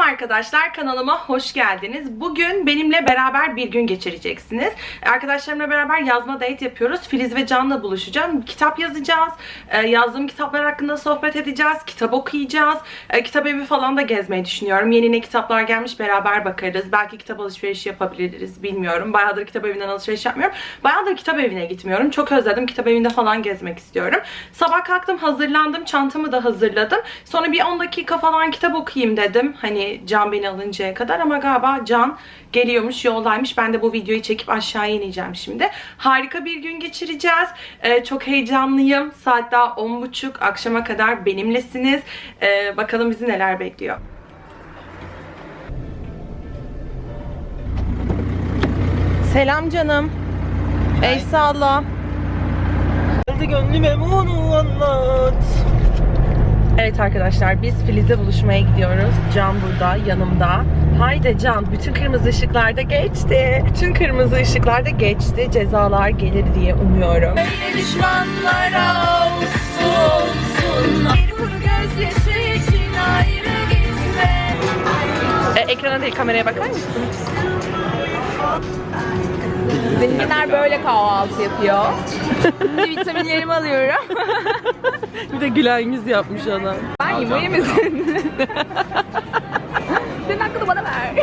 Selam arkadaşlar kanalıma hoş geldiniz. Bugün benimle beraber bir gün geçireceksiniz. Arkadaşlarımla beraber yazma date yapıyoruz. Filiz ve Can'la buluşacağım. Kitap yazacağız. Ee, yazdığım kitaplar hakkında sohbet edeceğiz. Kitap okuyacağız. Ee, kitap evi falan da gezmeyi düşünüyorum. Yeni ne kitaplar gelmiş beraber bakarız. Belki kitap alışverişi yapabiliriz bilmiyorum. Bayağıdır kitap evinden alışveriş yapmıyorum. Bayağıdır kitap evine gitmiyorum. Çok özledim. Kitap evinde falan gezmek istiyorum. Sabah kalktım hazırlandım. Çantamı da hazırladım. Sonra bir 10 dakika falan kitap okuyayım dedim. Hani Can beni alıncaya kadar ama galiba Can geliyormuş, yoldaymış. Ben de bu videoyu çekip aşağı ineceğim şimdi. Harika bir gün geçireceğiz. Ee, çok heyecanlıyım. Saat daha 10.30. Akşama kadar benimlesiniz. Ee, bakalım bizi neler bekliyor. Selam canım. Ey sağla. Geldi gönlüme bunu anlat. Evet arkadaşlar biz Filiz'le buluşmaya gidiyoruz. Can burada yanımda. Haydi Can bütün kırmızı ışıklarda geçti. Bütün kırmızı ışıklarda geçti. Cezalar gelir diye umuyorum. düşmanlara olsun Bir kuru gözyaşı için ayrı gitme E, ekrana değil kameraya bakar mısın? Zenginler böyle kahvaltı yapıyor. Şimdi vitaminlerimi alıyorum. Bir de gülen yüz yapmış adam. Ben yemeği misin? Senin hakkını bana ver.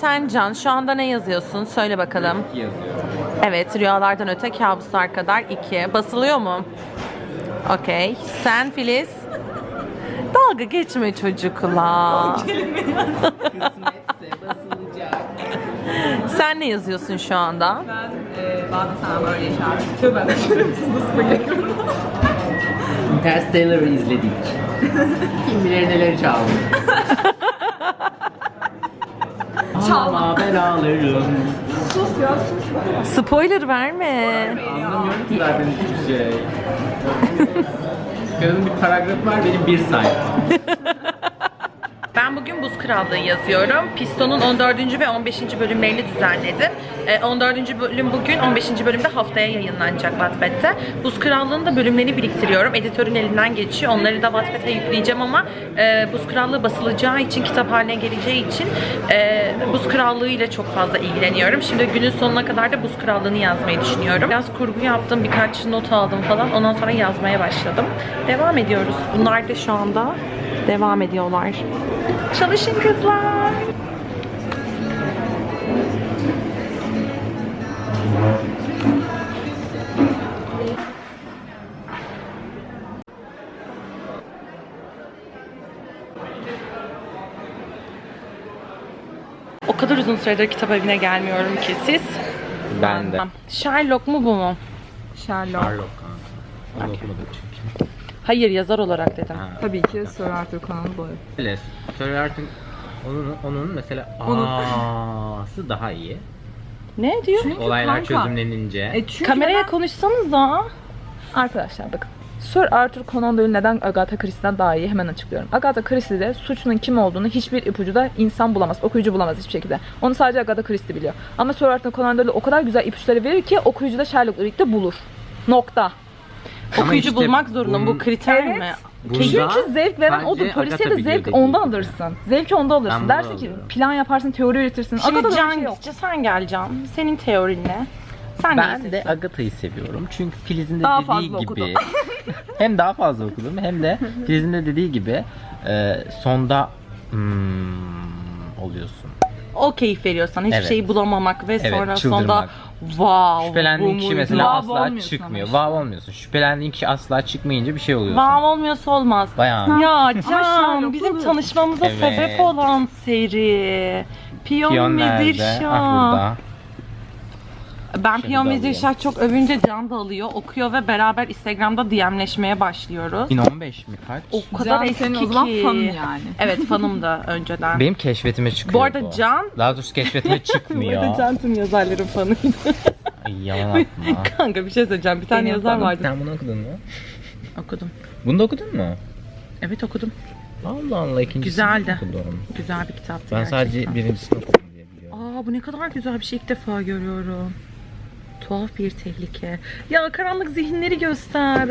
Sen Can şu anda ne yazıyorsun? Söyle bakalım. yazıyor. Evet rüyalardan öte kabuslar kadar 2. Basılıyor mu? Okey. Sen Filiz? Dalga geçme çocukla. Kısmetse basılacak. Sen ne yazıyorsun şu anda? Ben e, bazı sana böyle işaret. Tövbe nasıl Interstellar'ı izledik. Kim bilir neler çaldı. Çalma ben ağlarım. Sus ya sus. Spoiler verme. Anlamıyorum ki zaten hiçbir şey. Kadının bir paragrafı var benim bir sayfa. Krallığı yazıyorum. Piston'un 14. ve 15. bölümlerini düzenledim. Ee, 14. bölüm bugün, 15. bölüm de haftaya yayınlanacak Wattpad'de. Buz Krallığı'nın da bölümlerini biriktiriyorum. Editörün elinden geçiyor. Onları da Wattpad'e yükleyeceğim ama e, Buz Krallığı basılacağı için, kitap haline geleceği için e, Buz Krallığı ile çok fazla ilgileniyorum. Şimdi günün sonuna kadar da Buz Krallığı'nı yazmayı düşünüyorum. Biraz kurgu yaptım, birkaç not aldım falan. Ondan sonra yazmaya başladım. Devam ediyoruz. Bunlar da şu anda devam ediyorlar. Çalışın kızlar. O kadar uzun süredir kitap evine gelmiyorum ki siz. Ben de. Sherlock mu bu mu? Sherlock. Sherlock kanka. Onu okumadım. Hayır yazar olarak dedim. Ha. Tabii ki Sir Arthur Conan Doyle. Öyle. Sir Arthur onun, onun mesela Onun- A'sı daha iyi. Ne diyor? Çünkü Olaylar kanka, çözümlenince. E çünkü Kameraya neden- konuşsanıza. Arkadaşlar bakın. Sir Arthur Conan Doyle neden Agatha Christie'den daha iyi hemen açıklıyorum. Agatha Christie'de suçlunun kim olduğunu hiçbir ipucu da insan bulamaz, okuyucu bulamaz hiçbir şekilde. Onu sadece Agatha Christie biliyor. Ama Sir Arthur Conan Doyle o kadar güzel ipuçları verir ki okuyucu da Sherlock'la birlikte bulur. Nokta. Okuyucu işte bulmak zorunda. Bu bun- kriter Evet. mi? Bunda Çünkü zevk veren bence odur. Polisiye Agatha de biliyor zevk dediği onda gibi. alırsın. Zevki onda alırsın. Ben Dersin bunu ki alıyorum. plan yaparsın, teori üretirsin. Şimdi Agatha'da öyle bir Can, şey yok. sen gel Can. Senin teorin ne? Sen Ben de? Agatha'yı seviyorum. Çünkü Filiz'in de Daha dediği fazla gibi okudum. hem daha fazla okudum hem de Filiz'in de dediği gibi e, sonda hmm, oluyorsun. O keyif veriyor sana. Hiçbir Evet. şeyi bulamamak ve Evet, sonra çıldırmak. sonunda wow. Şüphelendiğin bu kişi muydu? mesela Vav asla olmuyorsun çıkmıyor. ama. Vav olmuyorsun. Şüphelendiğin kişi asla çıkmayınca bir şey oluyorsun. Wow olmuyorsa olmaz. Bayağı. Ya Sherlock Can bizim Holmes. tanışmamıza Evet. sebep olan seri. Piyon, Piyon ve nerede? Ah burada. Ben Piyon ve. Zirşah çok övünce Can da alıyor, okuyor ve beraber Instagram'da DM'leşmeye başlıyoruz. 1015 mi kaç? O kadar Can eski senin o zaman ki. fanın yani. Evet fanım da önceden. Benim keşfetime çıkıyor Bu arada Can Daha doğrusu keşfetime çıkmıyor. Can tüm yazarların fanıydı. Ay yalan atma. Kanka bir şey söyleyeceğim. Bir tane Benim yazar fanım. vardı. Sen bunu okudun mu? Okudum. Bunu da okudun mu? Evet okudum. Allah Allah ikincisini Güzeldi. okudum. Güzel bir kitaptı Ben gerçekten. sadece birincisini okudum diye biliyorum. Aa bu ne kadar güzel bir şey ilk defa görüyorum. Tuhaf bir tehlike. Ya karanlık zihinleri göster.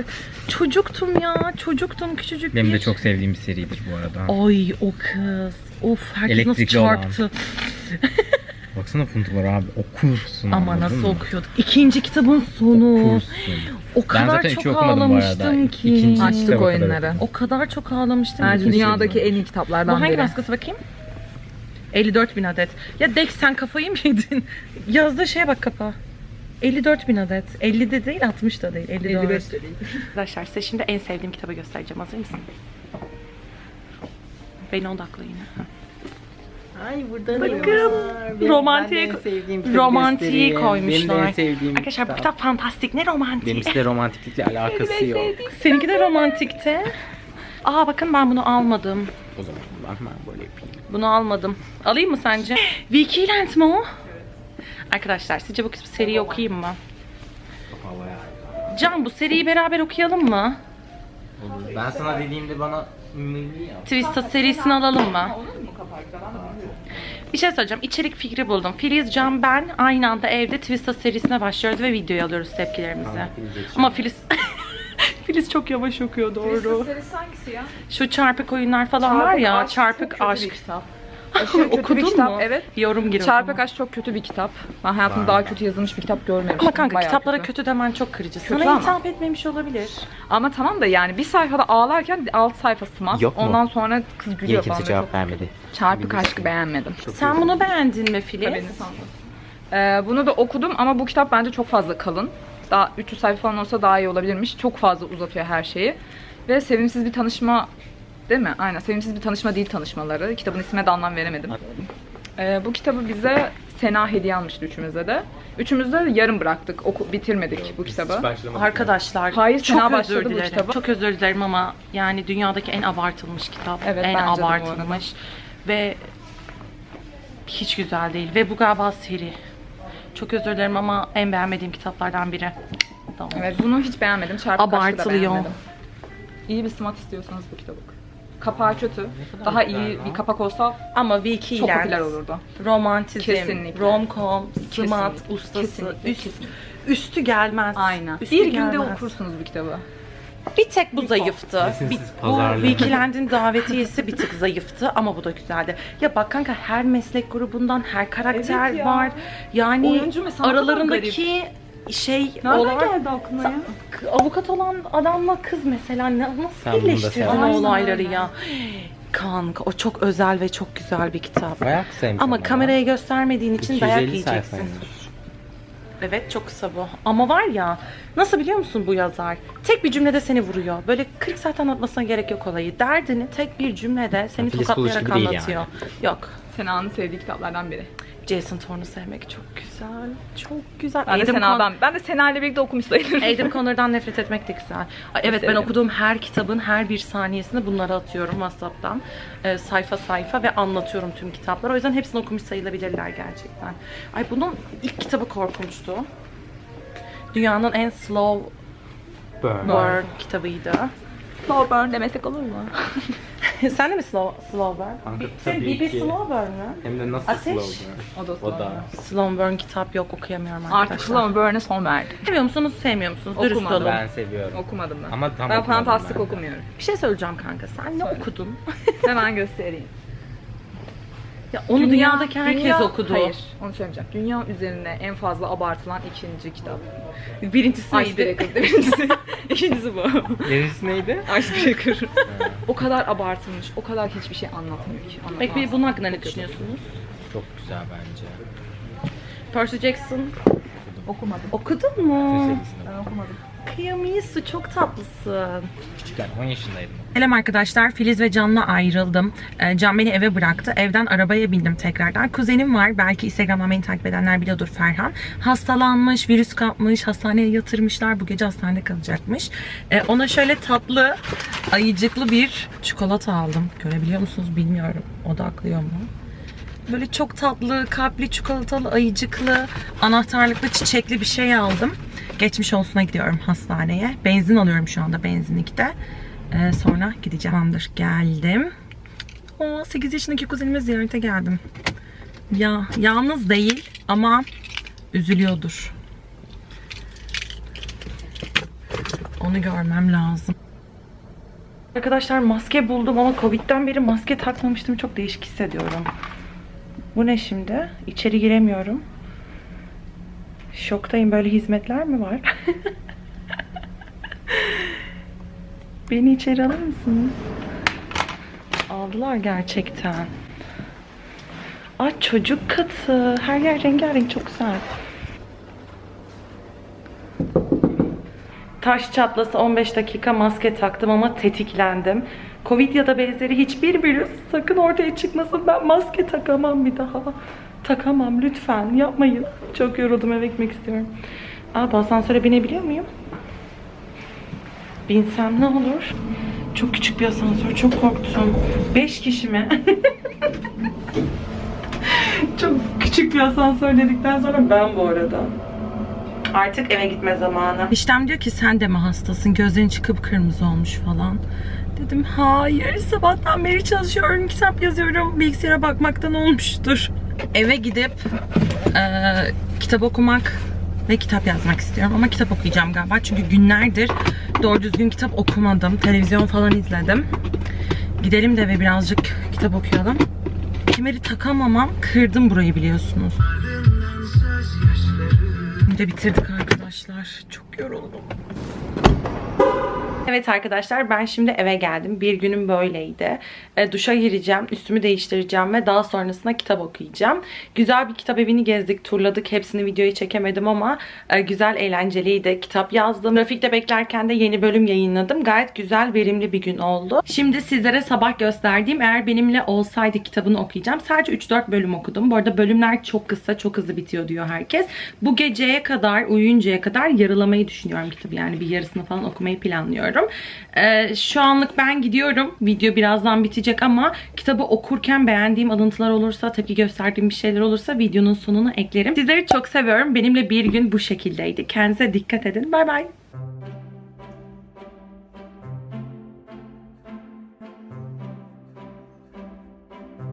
Çocuktum ya. Çocuktum küçücük Benim bir. de çok sevdiğim bir seridir bu arada. Ay o kız. Of herkes Elektrikli nasıl çarptı. Baksana funtuklara abi okursun. Ama nasıl mı? okuyorduk. İkinci kitabın sonu. Okursun. O Ben kadar zaten çok üçü okumadım bu arada. ağlamıştım ki. İkinci Açtık oyunları. O kadar çok ağlamıştım Bence ki. dünyadaki en iyi Bu kitaplardan hangi biri. baskısı bakayım? 54 bin adet. Ya Dex sen kafayı mı yedin? Yazdığı şeye bak kafa. 54 bin adet. 50 de değil 60 da değil. 54. 55 de değil. Arkadaşlar size şimdi en sevdiğim kitabı göstereceğim. Hazır mısın? Beni odaklayın. Ay burada Bakın, romantiği- romantiği koymuşlar. Benim de en sevdiğim Arkadaşlar bu kitap. kitap fantastik. Ne romantik. Benimkisi de romantiklikle alakası yok. Seninki de romantikti. Aa bakın ben bunu almadım. O zaman ben, ben böyle yapayım. Bunu almadım. Alayım mı sence? Wikiland mı o? Arkadaşlar sizce bu seriyi okuyayım mı? Can bu seriyi beraber okuyalım mı? Olur. Ben sana dediğimde bana. Twisted serisini alalım mı? Bir şey söyleyeceğim. İçerik fikri buldum. Filiz, Can, ben aynı anda evde Twisted serisine başlıyoruz ve videoya alıyoruz tepkilerimizi. Ama Filiz... Filiz çok yavaş okuyor doğru. serisi hangisi ya? Şu çarpık oyunlar falan var ya. çarpık aşk. Aşırı kötü bir Okudun kitap. mu? Evet. Yorum gir Çarpık. Aşk çok kötü bir kitap. Ben hayatımda daha kötü yazılmış bir kitap görmemiştim. Ama kanka Bayağı kitaplara kötü. demen çok kırıcı. Kötü Sana ama. hitap etmemiş olabilir. Ama tamam da yani bir sayfada ağlarken alt sayfası mat. Yok mu? Ondan sonra kız gülüyor kimse falan. cevap vermedi? Çarpık Aşk'ı beğenmedim. Sen bunu beğendin mi Filiz? Tabii, sandım. Ee, bunu da okudum ama bu kitap bence çok fazla kalın. Daha 300 sayfa falan olsa daha iyi olabilirmiş. Çok fazla uzatıyor her şeyi. Ve sevimsiz bir tanışma değil mi? Aynen. Sevimsiz bir tanışma değil tanışmaları. Kitabın ismine de anlam veremedim. Ee, bu kitabı bize Sena hediye almıştı üçümüze de. Üçümüz de yarım bıraktık. Oku, bitirmedik bu kitabı. Arkadaşlar Hayır, çok Sena özür başladı bu dilerim. kitaba. Çok özür dilerim ama yani dünyadaki en abartılmış kitap. Evet, en bence de bu abartılmış. Ve hiç güzel değil. Ve bu galiba seri. Çok özür dilerim ama en beğenmediğim kitaplardan biri. Tamam. Evet bunu hiç beğenmedim. Da Abartılıyor. beğenmedim. İyi bir smart istiyorsanız bu kitabı. okuyun. Kapağı kötü. Daha iyi bir kapak olsa Ama Vicky çok popüler olurdu. romantizm, Kesinlikle. romcom, smart, Kesinlikle. ustası, Kesinlikle, üst, kesinlikle. üstü gelmez. Aynen. Üstü bir günde gelmez. okursunuz bu kitabı. Bir tek bu zayıftı. Bir, bu. Wikiland'in davetiyesi bir tık zayıftı ama bu da güzeldi. Ya bak kanka her meslek grubundan her karakter Evet ya. var. Yani Oyuncu aralarındaki şey Nereden olay geldi aklına ya? avukat olan adamla kız mesela ne- nasıl Sen bunu da birleştirdin o olayları ya? Kanka o çok özel ve çok güzel bir kitap. Bayağı kısaymış Ama kameraya göstermediğin için dayak 250 yiyeceksin. Evet çok kısa bu. Ama var ya nasıl biliyor musun bu yazar? Tek bir cümlede seni vuruyor. Böyle 40 saat anlatmasına gerek yok olayı. Derdini tek bir cümlede seni Filiz tokatlayarak gibi değil anlatıyor. Yok. Sena'nın sevdiği kitaplardan biri. Jason Thorne'u sevmek çok güzel. Çok güzel. Ben de Adam Sena'dan, ben de Sena ile birlikte okumuş sayılırım. Adam Connor'dan nefret etmek de güzel. Ay, evet ben severim. okuduğum her kitabın her bir saniyesini bunlara atıyorum WhatsApp'tan. Ee, sayfa sayfa ve anlatıyorum tüm kitapları. O yüzden hepsini okumuş sayılabilirler gerçekten. Ay bunun ilk kitabı korkunçtu. Dünyanın en slow Burn. burn kitabıydı. Slow burn demesek olur mu? Sen de mi slow, slow burn? Kanka, Bir- Sen tabii BB ki. slow burn mü? Hem de nasıl Ateş. slow burn? O da O slow da. burn. Slow burn kitap yok okuyamıyorum arkadaşlar. Artık slow burn'e son verdi. Seviyor musunuz sevmiyor musunuz? Dürüst Okumadım. olun. Ben seviyorum. Okumadım ben. Ama tam ben okumadım fantastik ben okumuyorum. Bir şey söyleyeceğim kanka. Sen ne okudun? Hemen göstereyim. Ya onu dünyadaki herkes dünya- okudu. Hayır, onu söylemeyeceğim. Dünya üzerine en fazla abartılan ikinci kitap. Birincisi neydi? Icebreaker birincisi. İkincisi bu. Neresi neydi? Icebreaker. o kadar abartılmış, o kadar hiçbir şey anlatmıyor ki. Peki Anlatamaz. bunun hakkında ne düşünüyorsunuz? Çok güzel bence. Percy Jackson Okumadım. okudun mu? Ben okumadım. Kıyamıyorsun çok tatlısın. Küçükken 10 yaşındaydım. Selam arkadaşlar. Filiz ve Can'la ayrıldım. Ee, Can beni eve bıraktı. Evden arabaya bindim tekrardan. Kuzenim var. Belki Instagram'dan beni takip edenler biliyordur Ferhan. Hastalanmış, virüs kapmış. Hastaneye yatırmışlar. Bu gece hastanede kalacakmış. Ee, ona şöyle tatlı, ayıcıklı bir çikolata aldım. Görebiliyor musunuz bilmiyorum. Odaklıyor mu? Böyle çok tatlı, kalpli, çikolatalı, ayıcıklı, anahtarlıklı, çiçekli bir şey aldım. Geçmiş olsuna gidiyorum hastaneye. Benzin alıyorum şu anda benzinlikte. Ee, sonra gideceğim. Tamamdır geldim. O 8 yaşındaki kuzenime ziyarete geldim. Ya yalnız değil ama üzülüyordur. Onu görmem lazım. Arkadaşlar maske buldum ama Covid'den beri maske takmamıştım. Çok değişik hissediyorum. Bu ne şimdi? İçeri giremiyorum. Şoktayım. Böyle hizmetler mi var? Beni içeri alır mısınız? Aldılar gerçekten. Aa çocuk katı. Her yer rengarenk çok güzel. Taş çatlası 15 dakika maske taktım ama tetiklendim. Covid ya da benzeri hiçbir virüs sakın ortaya çıkmasın. Ben maske takamam bir daha. Takamam lütfen yapmayın. Çok yoruldum eve gitmek istiyorum. Aa bu asansöre binebiliyor muyum? Binsem ne olur? Çok küçük bir asansör. Çok korktum. 5 kişi mi? çok küçük bir asansör dedikten sonra ben bu arada. Artık eve gitme zamanı. İştem diyor ki sen de mi hastasın? Gözlerin çıkıp kırmızı olmuş falan. Dedim. Hayır sabahtan beri çalışıyorum kitap yazıyorum. Bilgisayara bakmaktan olmuştur. Eve gidip eee, kitap okumak ve kitap yazmak istiyorum ama kitap okuyacağım galiba. Çünkü günlerdir doğru düzgün kitap okumadım. Televizyon falan izledim. Gidelim de eve birazcık kitap okuyalım. Kemeri takamamam kırdım burayı biliyorsunuz. Bir bitirdik arkadaşlar. Çok yoruldum Evet arkadaşlar ben şimdi eve geldim. Bir günüm böyleydi. E, duşa gireceğim, üstümü değiştireceğim ve daha sonrasında kitap okuyacağım. Güzel bir kitap evini gezdik, turladık. Hepsini videoyu çekemedim ama e, güzel, eğlenceliydi. Kitap yazdım. Trafikte beklerken de yeni bölüm yayınladım. Gayet güzel, verimli bir gün oldu. Şimdi sizlere sabah gösterdiğim Eğer Benimle Olsaydı kitabını okuyacağım. Sadece 3-4 bölüm okudum. Bu arada bölümler çok kısa, çok hızlı bitiyor diyor herkes. Bu geceye kadar, uyuyuncaya kadar yarılamayı düşünüyorum kitabı. Yani bir yarısını falan okumayı planlıyorum. Ee, şu anlık ben gidiyorum. Video birazdan bitecek ama kitabı okurken beğendiğim alıntılar olursa, tepki gösterdiğim bir şeyler olursa videonun sonuna eklerim. Sizleri çok seviyorum. Benimle bir gün bu şekildeydi. Kendinize dikkat edin. Bay bay.